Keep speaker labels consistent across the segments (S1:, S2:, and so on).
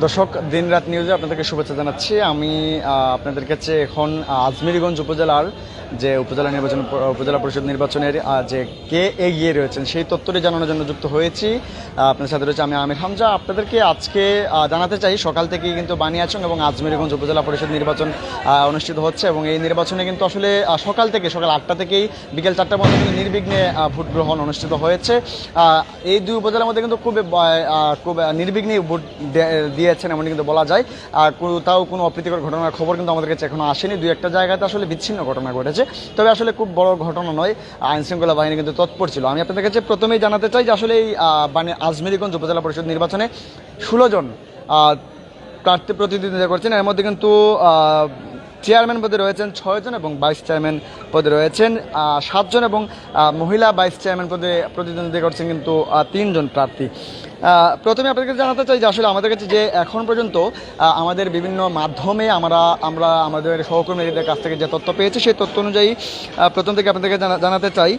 S1: দর্শক, দিনরাত নিউজে আপনাদেরকে শুভেচ্ছা জানাচ্ছি। আমি আপনাদের কাছে এখন আজমিরগঞ্জ উপজেলার যে উপজেলা নির্বাচন, উপজেলা পরিষদ নির্বাচনের যে কে এগিয়ে রয়েছেন, সেই তথ্যটি জানানোর জন্য যুক্ত হয়েছি। আপনার সাথে রয়েছে আমি আমির হামজা। আপনাদেরকে আজকে জানাতে চাই, সকাল থেকেই কিন্তু বানিয়াচং এবং আজমিরগঞ্জ উপজেলা পরিষদ নির্বাচন অনুষ্ঠিত হচ্ছে এবং এই নির্বাচনে কিন্তু আসলে সকাল থেকে, সকাল আটটা থেকেই বিকেল চারটা পর্যন্ত কিন্তু নির্বিঘ্নে ভোট গ্রহণ অনুষ্ঠিত হয়েছে। এই দুই উপজেলার মধ্যে কিন্তু খুব খুব নির্বিঘ্নে ভোট দে- দিয়েছেন এমনটি কিন্তু বলা যায়। আর কোথাও কোনো অপ্রীতিকর ঘটনার খবর কিন্তু আমাদের কাছে এখনও আসেনি। দু একটা জায়গাতে আসলে বিচ্ছিন্ন ঘটনা ঘটেছে। তবে আসলে খুব বড় ঘটনা নয়, আইনশৃঙ্খলা বাহিনী কিন্তু তৎপর ছিল। আমি আপনাদের কাছে প্রথমেই জানাতে চাই যে আসলে এই মানে আজমেরিগঞ্জ উপজেলা পরিষদ নির্বাচনে ষোলো জন প্রার্থী প্রতিদ্বন্দ্বিতা করছেন। এর মধ্যে কিন্তু চেয়ারম্যান পদে রয়েছেন ছয়জন এবং ভাইস চেয়ারম্যান পদে রয়েছেন সাতজন এবং মহিলা ভাইস চেয়ারম্যান পদে প্রতিদ্বন্দ্বিতা করছেন কিন্তু তিনজন প্রার্থী। প্রথমে আপনাদেরকে জানাতে চাই যে আসলে আমাদের কাছে যে এখন পর্যন্ত আমাদের বিভিন্ন মাধ্যমে আমরা আমরা আমাদের সহকর্মীদের কাছ থেকে যে তথ্য পেয়েছি, সেই তথ্য অনুযায়ী প্রথম থেকে আপনাদেরকে জানা- জানাতে চাই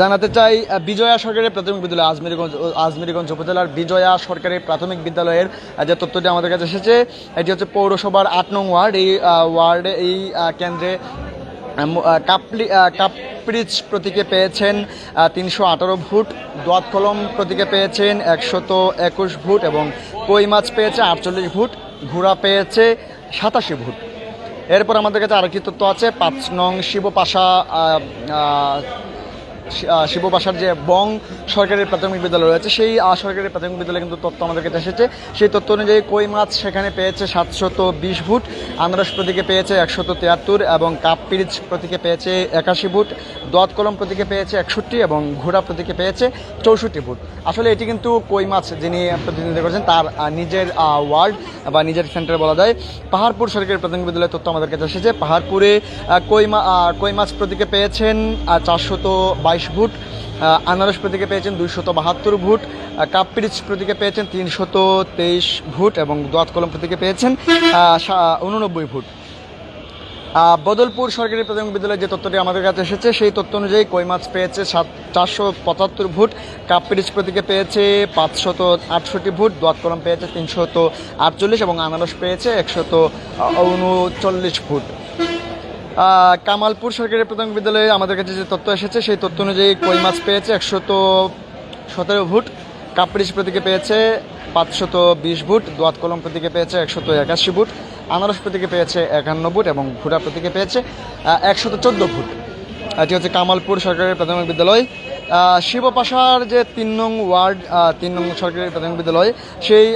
S1: জানাতে চাই বিজয়া সরকারি প্রাথমিক বিদ্যালয় আজমেরিগঞ্জ আজমেরিগঞ্জ উপজেলার বিজয়া সরকারি প্রাথমিক বিদ্যালয়ের যে তথ্যটি আমাদের কাছে এসেছে এটি হচ্ছে পৌরসভার আট নং ওয়ার্ড। এই ওয়ার্ডে এই কেন্দ্রে কাপলি আহ, কাপরিচ প্রতীকে পেয়েছেন তিনশো আঠারো ভোট দোয়াত কলম প্রতীকে পেয়েছেন একশত একুশ ভোট এবং কই মাছ পেয়েছে আটচল্লিশ ভোট ঘোড়া পেয়েছে সাতাশি ভোট। এরপর আমাদের কাছে আরেকটি তথ্য আছে পাঁচ নং শিবপাশা শিববাসার যে বং সরকারি প্রাথমিক বিদ্যালয় রয়েছে, সেই সরকারি প্রাথমিক বিদ্যালয়ে কিন্তু তথ্য আমাদের কাছে এসেছে। সেই তথ্য অনুযায়ী কই মাছ সেখানে পেয়েছে সাতশত বিশ ফুট, আনারস প্রতীকে পেয়েছে একশত তিয়াত্তর এবং কাপ প্রতীকে পেয়েছে একাশি ফুট দোয়াত কলম প্রতীকে পেয়েছে একষট্টি এবং ঘোড়া প্রতীকে পেয়েছে চৌষট্টি ফুট। আসলে এটি কিন্তু কই মাছ যিনি প্রতিনিধিত্ব করেছেন, তার নিজের ওয়ার্ড বা নিজের সেন্টার বলা যায়। পাহাড়পুর সরকারি প্রাথমিক বিদ্যালয়ের তথ্য আমাদের কাছে এসেছে। পাহাড়পুরে কই মা কই মাছ প্রতীকে পেয়েছেন চারশত বাইশ ভোট আনারস প্রতীকে পেয়েছেন দুইশত বাহাত্তর ভোট আহ, কাপ প্রতীকে পেয়েছেন তিনশত তেইশ ভোট এবং দোয়াত কলম প্রতীকে পেয়েছেন উননব্বই ভোট। বদলপুর সরকারি প্রাথমিক বিদ্যালয়ের যে তথ্যটি আমাদের কাছে এসেছে সেই তথ্য অনুযায়ী কই মাছ পেয়েছে সাত চারশো পঁচাত্তর ভোট কাপ পিরিচ প্রতীকে পেয়েছে পাঁচশত আটষট্টি ভোট দোয়াত কলম পেয়েছে তিনশত আটচল্লিশ এবং আনারস পেয়েছে একশত উনচল্লিশ ভোট। কামালপুর সরকারি প্রাথমিক বিদ্যালয়ে আমাদের কাছে যে তথ্য এসেছে, সেই তথ্য অনুযায়ী কই মাছ পেয়েছে একশত সতেরো ভোট কাপড়িস প্রতীকে পেয়েছে পাঁচশত বিশ ভোট, দোয়াত কলম প্রতীকে পেয়েছে একশত একাশি ভোট, আনারস প্রতীকে পেয়েছে একান্ন ভোট এবং ঘোড়া প্রতীকে পেয়েছে একশত চোদ্দ ভোট। এটি হচ্ছে কামালপুর সরকারি প্রাথমিক বিদ্যালয়। শিবপাশার যে তিন নং ওয়ার্ড তিন নং সরকারি প্রাথমিক বিদ্যালয় সেই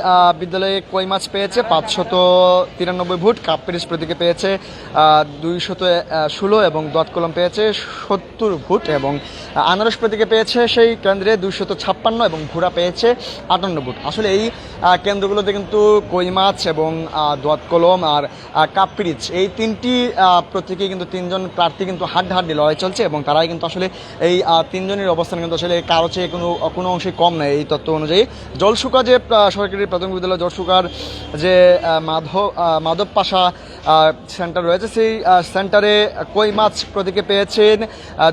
S1: বিদ্যালয়ে কই মাছ পেয়েছে? পাঁচশত তিরানব্বই ভোট কাপ পিরিচ প্রতীকে পেয়েছে দুইশত ষোলো এবং দত কলম পেয়েছে সত্তর ভোট এবং আনারস প্রতীকে পেয়েছে সেই কেন্দ্রে দুইশত ছাপ্পান্ন এবং ঘোড়া পেয়েছে আটান্ন ভোট। আসলে এই কেন্দ্রগুলোতে কিন্তু কই মাছ এবং আহ, কলম আর কাপ পিরিচ এই তিনটি প্রতীকে কিন্তু তিনজন প্রার্থী কিন্তু হাড্ডাহাড্ডি লড়াই চলছে এবং তারাই কিন্তু আসলে এই তিনজনের অবস্থান কিন্তু আসলে কারও চেয়ে কোনো কোনো অংশে কম নেই এই তত্ত্ব অনুযায়ী। জলসুকা যে সরকারি প্রাথমিক বিদ্যালয় জলসুকার যে মাধব মাধব পাশা সেন্টার রয়েছে, সেই সেন্টারে কই মাছ প্রতীকে পেয়েছেন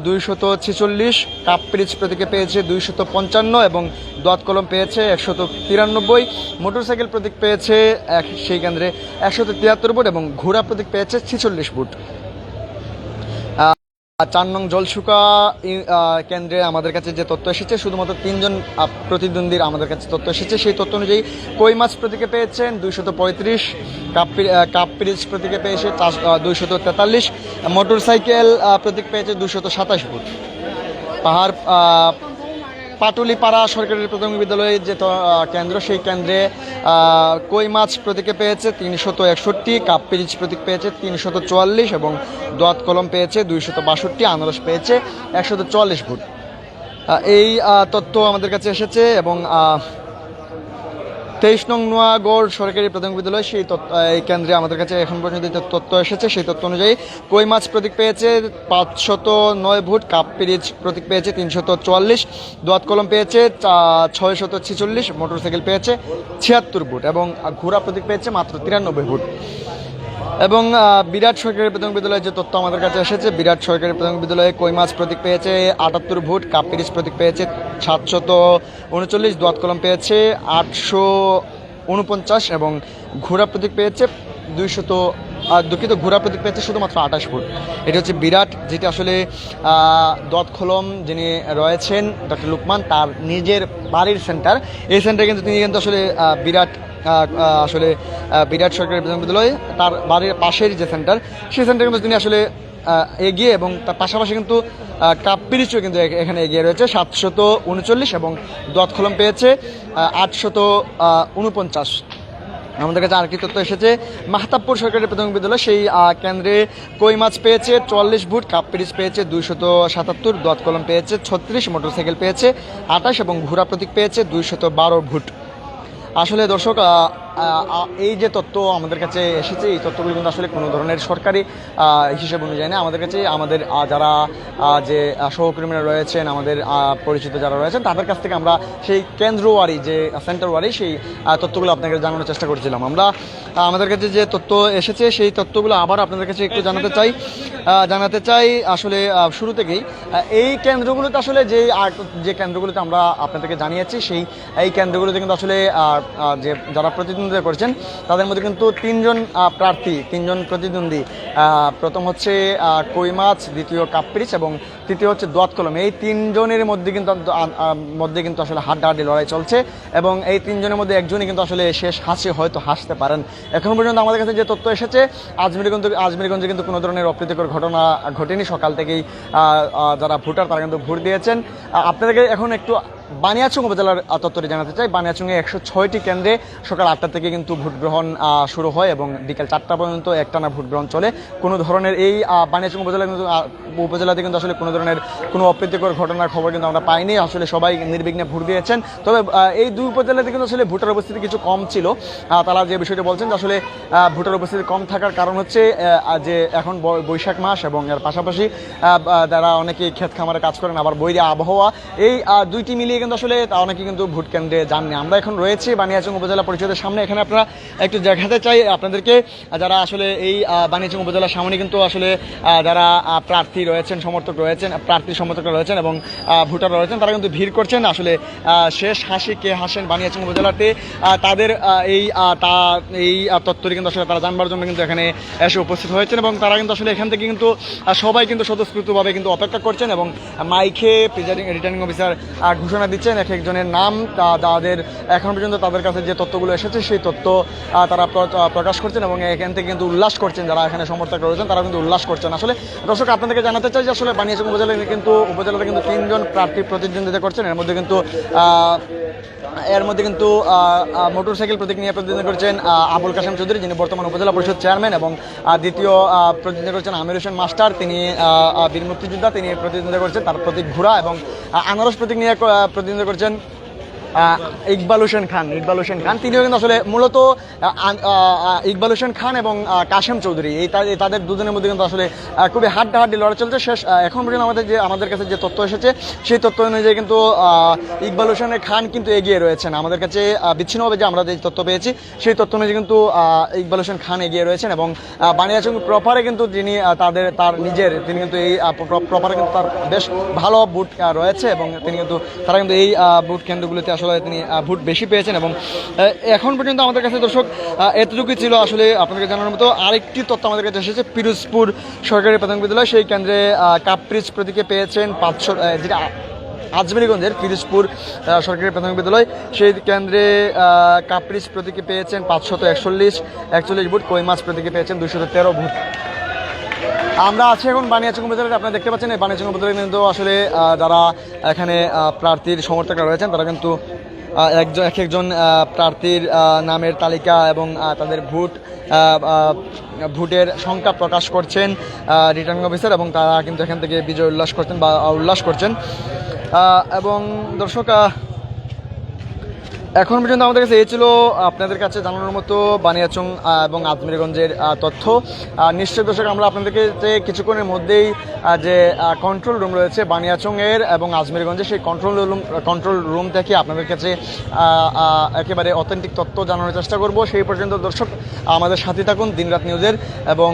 S1: দুইশত ছেচল্লিশ কাপ পিরিচ প্রতীকে পেয়েছে দুইশত পঞ্চান্ন এবং দোয়াত কলম পেয়েছে একশত তিরানব্বই, মোটরসাইকেল প্রতীক পেয়েছে এক, সেই কেন্দ্রে একশত তিয়াত্তর ফুট এবং ঘোড়া প্রতীক পেয়েছে ছেচল্লিশ ফুট চার নং জলসুকা কেন্দ্রে আমাদের কাছে যে তথ্য এসেছে, শুধুমাত্র তিনজন প্রতিদ্বন্দ্বীর আমাদের কাছে তথ্য এসেছে। সেই তথ্য অনুযায়ী কই মাছ প্রতীকে পেয়েছেন? দুইশত পঁয়ত্রিশ কাপ পিরিজ প্রতীকে পেয়েছে দুইশত তেতাল্লিশ মোটর সাইকেল প্রতীক পেয়েছে দুশত সাতাশ ফুট। পাহাড় পাটুলিপাড়া সরকারি প্রাথমিক বিদ্যালয়ে যে কেন্দ্র, সেই কেন্দ্রে কই মাছ প্রতীকে পেয়েছে তিনশত একষট্টি, কাপ পিরিচ প্রতীক পেয়েছে তিনশত চুয়াল্লিশ এবং দোয়াত কলম পেয়েছে দুইশত বাষট্টি, আনারস পেয়েছে একশত চুয়াল্লিশ ভোট। এই তথ্য আমাদের কাছে এসেছে এবং তেইশ নং নোয়াগড় সরকারি প্রাথমিক বিদ্যালয় সেই তথ্য, এই কেন্দ্রে আমাদের কাছে এখন পর্যন্ত যে তথ্য এসেছে, সেই তথ্য অনুযায়ী কই মাছ প্রতীক পেয়েছে, পাঁচশত নয় ভোট, কাপ পিরিচ প্রতীক পেয়েছে তিনশত চুয়াল্লিশ, দোয়াত কলম পেয়েছে ছয়শত ছেচল্লিশ, মোটরসাইকেল পেয়েছে ছিয়াত্তর ভোট এবং ঘোড়া প্রতীক পেয়েছে মাত্র তিরানব্বই ভোট। এবং বিরাট সরকারি প্রাথমিক বিদ্যালয়ের যে তথ্য আমাদের কাছে এসেছে বিরাট সরকারি প্রাথমিক বিদ্যালয়ে কই মাছ প্রতীক পেয়েছে? আটাত্তর ভোট কাপ পিরিচ প্রতীক পেয়েছে সাতশত উনচল্লিশ দোয়াত কলম পেয়েছে আটশো উনপঞ্চাশ এবং ঘোড়া প্রতীক পেয়েছে দুইশত দুঃখিত ঘোড়া প্রতীক পেয়েছে শুধুমাত্র আঠাশ ফুট এটা হচ্ছে বিরাট যেটি আসলে আহ, দত খলম যিনি রয়েছেন ডক্টর লুকমান তার নিজের বাড়ির সেন্টার। এই সেন্টারে কিন্তু তিনি কিন্তু আসলে বিরাট আসলে বিরাট সরকারি প্রাথমিক বিদ্যালয় তার বাড়ির পাশের যে সেন্টার, সেই সেন্টারে কিন্তু তিনি আসলে এগিয়ে এবং তার পাশাপাশি কিন্তু কাপ পিরিচও কিন্তু এখানে এগিয়ে রয়েছে। সাতশত উনচল্লিশ এবং দত খলম পেয়েছে আটশত উনপঞ্চাশ। আমাদের কাছে আর কি তথ্য এসেছে, মাহতাবপুর সরকারি প্রাথমিক বিদ্যালয়, সেই কেন্দ্রে কই মাছ পেয়েছে, চুয়াল্লিশ ফুট কাপ পিরিচ পেয়েছে, দুইশত সাতাত্তর, দত কলম পেয়েছে, ছত্রিশ মোটরসাইকেল পেয়েছে, আঠাশ এবং ঘোড়া প্রতীক পেয়েছে, দুইশত বারো ভুট। আসলে দর্শক আহ, আহ, আহ, এই যে তথ্য আমাদের কাছে এসেছে, এই তথ্যগুলো কিন্তু আসলে কোনো ধরনের সরকারি হিসেব অনুযায়ী না। আমাদের কাছে, আমাদের যারা যে সহকর্মীরা রয়েছেন, আমাদের পরিচিত যারা রয়েছেন, তাদের কাছ থেকে আমরা সেই কেন্দ্রওয়ারি, যে সেন্টার ওয়ারি সেই তথ্যগুলো আপনাকে জানানোর চেষ্টা করছিলাম। আমরা আমাদের কাছে যে তথ্য এসেছে, সেই তথ্যগুলো আবার আপনাদের কাছে একটু জানাতে চাই। জানাতে চাই আসলে শুরু থেকেই এই কেন্দ্রগুলোতে আসলে যে যে কেন্দ্রগুলোতে আমরা আপনাদেরকে জানিয়েছি, সেই, এই কেন্দ্রগুলোতে কিন্তু আসলে যে, যারা প্রতিদ্বন্দ্বিতা করছেন। তাদের মধ্যে কিন্তু তিনজন প্রার্থী তিনজন প্রতিদ্বন্দ্বী। প্রথম হচ্ছে আহ, কই মাছ দ্বিতীয় কাপ্রিচ এবং তৃতীয় হচ্ছে দোয়াত কলম। এই তিনজনের মধ্যে কিন্তু মধ্যে কিন্তু আসলে হাড্ডাহাড্ডি লড়াই চলছে এবং এই তিনজনের মধ্যে একজনই কিন্তু আসলে শেষ হাসি হয়তো হাসতে পারেন। এখন পর্যন্ত আমাদের কাছে যে তথ্য এসেছে আজমিরগঞ্জ আজমিরগঞ্জে কিন্তু কোনো ধরনের অপ্রীতিকর ঘটনা ঘটেনি। সকাল থেকেই যারা ভোটার তারা কিন্তু ভোট দিয়েছেন। আপনাদেরকে এখন একটু বানিয়াচুং উপজেলার তথ্যটি জানাতে চাই। বানিয়াচুংয়ে একশো ছয়টি কেন্দ্রে সকাল আটটা থেকে কিন্তু ভোট গ্রহণ শুরু হয় এবং বিকেল চারটা পর্যন্ত একটানা ভোট গ্রহণ চলে। কোনো ধরনের এই বানিয়াচুং উপজেলা কিন্তু উপজেলাতে কিন্তু আসলে কোনো ধরনের কোনো অপ্রীতিকর ঘটনার খবর কিন্তু আমরা পাইনি। আসলে সবাই নির্বিঘ্নে ভোট দিয়েছেন। তবে এই দুই উপজেলাতে কিন্তু আসলে ভোটার উপস্থিতি কিছু কম ছিল। তারা যে বিষয়টি বলছেন যে আসলে ভোটার উপস্থিতি কম থাকার কারণ হচ্ছে যে এখন বৈশাখ মাস এবং এর পাশাপাশি যারা অনেকে ক্ষেত খামারে কাজ করেন, আবার বৈরী আবহাওয়া, এই দুইটি মিলিয়ে কিন্তু আসলে অনেকে কিন্তু ভোট কেন্দ্রে যাননি। আমরা এখন রয়েছি বানিয়াচং উপজেলা পরিষদের সামনে। এখানে আপনারা একটু দেখাতে চাই আপনাদেরকে যারা আসলে এই বানিয়াচং উপজেলার সামনে কিন্তু আসলে যারা প্রার্থী রয়েছেন সমর্থক রয়েছেন প্রার্থী সমর্থকরা রয়েছেন এবং ভোটার রয়েছেন তারা কিন্তু ভিড় করছেন। আসলে শেষ হাসি কে হাসেন বানিয়াচং উপজেলাতে তাদের এই তা এই তথ্যটি কিন্তু আসলে তারা জানবার জন্য কিন্তু এখানে এসে উপস্থিত হয়েছেন এবং তারা কিন্তু আসলে এখান থেকে কিন্তু সবাই কিন্তু স্বতঃস্ফূর্তভাবে কিন্তু অপেক্ষা করছেন এবং মাইকে প্রিজাইডিং রিটার্নিং অফিসার আহ, ঘোষণা দিচ্ছেন এক একজনের নাম তাদের এখন পর্যন্ত তাদের কাছে যে তথ্যগুলো এসেছে সেই তথ্য তারা প্রকাশ করছেন এবং এখান থেকে কিন্তু উল্লাস করছেন যারা এখানে সমর্থক রয়েছেন তারা কিন্তু উল্লাস করছেন। আসলে দর্শক, আপনাদেরকে জানাতে চাই যে আসলে বানিয়াচং উপজেলা কিন্তু, উপজেলাতে কিন্তু তিনজন প্রার্থী প্রতিদ্বন্দ্বিতা করছেন। এর মধ্যে কিন্তু এর মধ্যে কিন্তু মোটরসাইকেল প্রতীক নিয়ে প্রতিদ্বন্দ্বিতা করছেন আবুল কাসেম চৌধুরী, যিনি বর্তমান উপজেলা পরিষদ চেয়ারম্যান এবং দ্বিতীয় প্রতিদ্বন্দ্বিতা করছেন আমির হোসেন মাস্টার, তিনি বীর মুক্তিযোদ্ধা, তিনি প্রতিদ্বন্দ্বিতা করছেন তার প্রতীক ঘোড়া এবং আনারস প্রতীক নিয়ে প্রতিদ্বন্দ্বিতা করছেন ইকবাল হোসেন খান, ইকবাল হোসেন খান। তিনিও কিন্তু আসলে মূলত ইকবাল হোসেন খান এবং কাশেম চৌধুরী। এই তাদের দুজনের মধ্যে কিন্তু আসলে খুবই হাড্ডাহাড্ডি লড়াই চলছে। শেষ এখন পর্যন্ত আমাদের যে আমাদের কাছে যে তথ্য এসেছে, সেই তথ্য অনুযায়ী কিন্তু ইকবাল হোসেন খান কিন্তু এগিয়ে রয়েছেন। আমাদের কাছে বিচ্ছিন্নভাবে যে আমরা যে তথ্য পেয়েছি, সেই তথ্য অনুযায়ী কিন্তু ইকবাল হোসেন খান এগিয়ে রয়েছেন এবং বানিয়াচং প্রপারে কিন্তু যিনি তাদের, তার নিজের, তিনি কিন্তু এই প্রপারে কিন্তু তার বেশ ভালো বুট রয়েছে এবং তিনি কিন্তু, তারা কিন্তু এই বুট কেন্দ্রগুলিতে আসলে তিনি ভোট বেশি পেয়েছেন এবং এখন পর্যন্ত আমাদের কাছে দর্শক এতটুকুই ছিল আসলে আপনাদেরকে জানানোর মতো। আরেকটি তথ্য আমাদের কাছে এসেছে, পিরোজপুর সরকারি প্রাথমিক বিদ্যালয়, সেই কেন্দ্রে কাপ্রিজ প্রতীকে পেয়েছেন পাঁচশো যেটা আজমেরিগঞ্জের পিরোজপুর সরকারি প্রাথমিক বিদ্যালয়। সেই কেন্দ্রে কাপ্রিজ প্রতীকে পেয়েছেন পাঁচশত একচল্লিশ একচল্লিশ ভোট। কই মাছ প্রতীকে পেয়েছেন দুইশত তেরো ভোট। আমরা আছি এখন বানিয়াচং উপজেলাতে আপনারা দেখতে পাচ্ছেন, এই বানিয়াচং উপজেলায় কিন্তু আসলে যারা এখানে প্রার্থীর সমর্থকরা রয়েছেন, তারা কিন্তু একজন, এক একজন প্রার্থীর নামের তালিকা এবং তাদের ভোট ভোটের সংখ্যা প্রকাশ করছেন রিটার্নিং অফিসার এবং তারা কিন্তু এখান থেকে বিজয় উল্লাস করছেন বা উল্লাস করছেন। এবং দর্শক এখন পর্যন্ত আমাদের কাছে এই ছিল, আপনাদের কাছে জানানোর মতো বানিয়াচং এবং আজমিরগঞ্জের তথ্য। নিশ্চয় দর্শক, আমরা আপনাদেরকে যে কিছুক্ষণের মধ্যেই যে কন্ট্রোল রুম রয়েছে বানিয়াচংয়ের এবং আজমিরগঞ্জে, সেই কন্ট্রোল রুম কন্ট্রোল রুম থেকে আপনাদের কাছে একেবারে অথেন্টিক তথ্য জানানোর চেষ্টা করব। সেই পর্যন্ত দর্শক, আমাদের সাথে থাকুন দিনরাত নিউজের এবং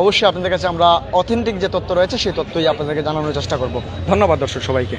S1: অবশ্যই আপনাদের কাছে আমরা অথেন্টিক যে তথ্য রয়েছে, সেই তথ্যই আপনাদেরকে জানানোর চেষ্টা করব। ধন্যবাদ দর্শক সবাইকে।